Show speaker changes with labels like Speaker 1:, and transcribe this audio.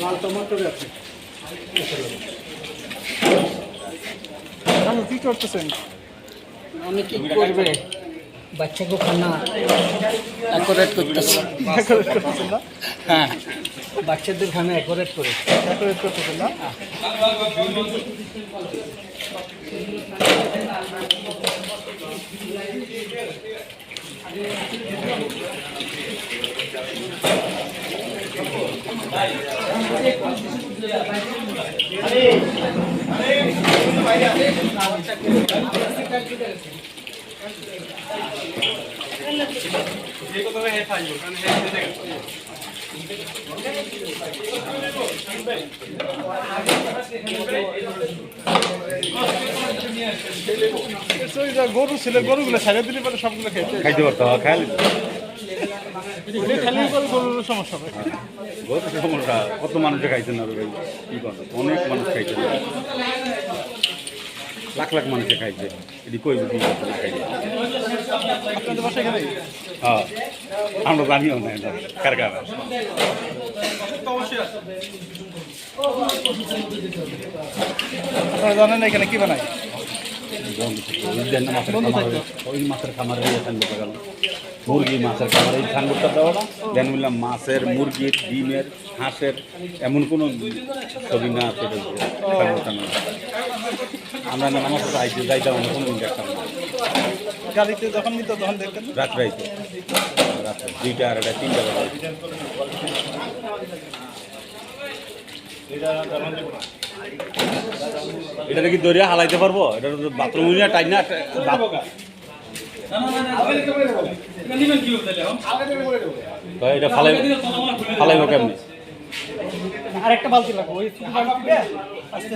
Speaker 1: লাল টমাটোর আছে
Speaker 2: আমি কি করতেছেন?
Speaker 3: আমি কি করবে? বাচ্চাকে খানা অ্যাকোরেট করতেছি।
Speaker 2: করতেছেন না?
Speaker 3: হ্যাঁ। বাচ্চাদের খানা অ্যাকোরেট করে।
Speaker 2: ডেকোরেট করতেছেন না? এই যে গরু ছিল গরুগুলো ছেড়ে দিলে পরে সবগুলো খেতে
Speaker 4: খাইতে পারতো খেয়াল
Speaker 2: করে গরুর সমস্যা
Speaker 4: সমস্যা কত মানুষে খাইছেন আর ভাই কি কথা? অনেক মানুষ খাইছে। লাখ লাখ মানুষে খাইছে। এটি কই কি না হ্যাঁ আমরা জানিও না কার কার
Speaker 2: আপনারা জানেন না এখানে কি বানায়?
Speaker 4: মাছের খামারে গেল। মুরগি মাছের খামার। এই সানবোর্ডটা দেওয়া না দেন বললাম মাছের মুরগির ডিমের হাঁসের এমন কোনো ছবি না আছে সানবোর্ডটা না আমরা না আমার সাথে আইতে যাইতাম আমরা কোনো দিন দেখতাম না।
Speaker 2: গাড়িতে যখন নিত তখন দেখতেন?
Speaker 4: রাত্রে আইতে। রাত্রে দুইটা আর একটা তিনটা বেলা এটা কি দরিয়া হালাইতে পারব? এটা বাথরুম টাইম না এটা ফালাই ফালাইবো কেমনি?
Speaker 2: আরেকটা বালতি লাগবে ওই আস্তে